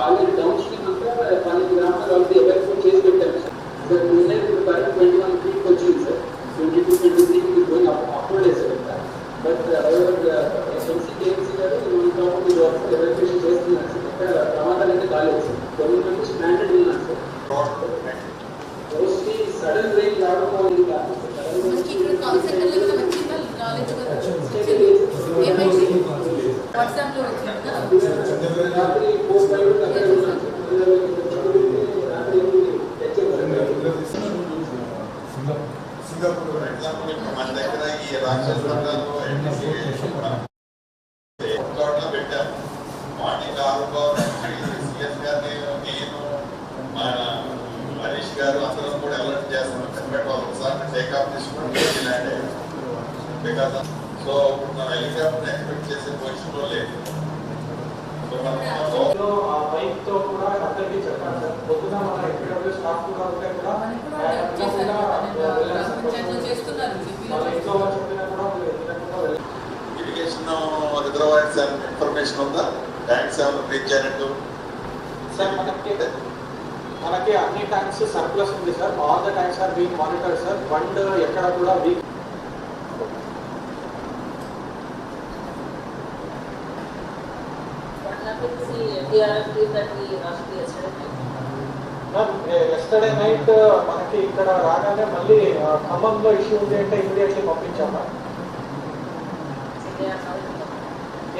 పాలేరు down stream అంతా పన్నెండు గ్రామాలు వాళ్ళకి ఎవరికి చేసి పెట్టారు సార్ సార్ నిన్న ఇప్పుడు కరెంట్ ట్వంటీ వన్ ఫీట్కి వచ్చింది సార్ ట్వంటీ టూ ట్వంటీ త్రీకి పోయి అప్లోడ్ లేదు సార్ బట్ ఎస్ఎంసీ కేఎంసీ గారు మన ప్రాపర్టీ వర్క్ ఎవరికేషన్ చేస్తున్నారు సార్ ఇక్కడ ప్రమాదాలు అయితే కాలేదు సార్ కొన్ని స్టాండర్డ్ ఉన్నారు సార్ మోస్ట్లీ సడన్ రైన్ రావడం సింగపూర్ ఫర్ ఎగ్జాంపుల్ ఇప్పుడు మన దగ్గర ఈ రాక్షస వర్గాలు చోట్ల పెట్టాం మార్నింగ్ ఆరులో సిఎస్ గారిని నేను మన హరీష్ గారు అందరం కూడా అలర్ట్ చేస్తున్నాం చెప్పండి వాళ్ళు ఒకసారి టేక్ ఆఫ్ తీసుకుని ల్యాండ్ అయ్యాం బికాస్ సో ఇప్పుడు మనం హెలికాప్టర్ ఎక్స్పెక్ట్ చేసే పొజిషన్ వెళ్ళి ఇరిగేషన్ రిజర్వాయర్స్ ఇన్ఫర్మేషన్ ఉందా ట్యాంక్స్ ఏమైనా రీచ్ అయినట్టు సార్ మనకి మనకి అన్ని ట్యాంక్స్ సర్ప్లస్ ఉంది sir all the tanks are being monitor sir fund ఎక్కడ కూడా weak What happens the DRF leave that we asked yesterday? Yesterday night మనకి ఇక్కడ రాగానే మళ్ళీ ఖమ్మంలో ఇష్యూ ఉంది అంటే ఇమీడియట్లీ పంపించామా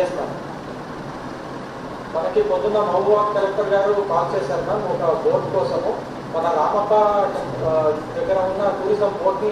ఎస్ మ్యామ్ మనకి పొద్దున్న మహబూబాద్ కలెక్టర్ గారు కాల్ చేశారు మ్యామ్ ఒక బోర్డు కోసము. మన రామప్ప దగ్గర ఉన్న టూరిజం బోట్ని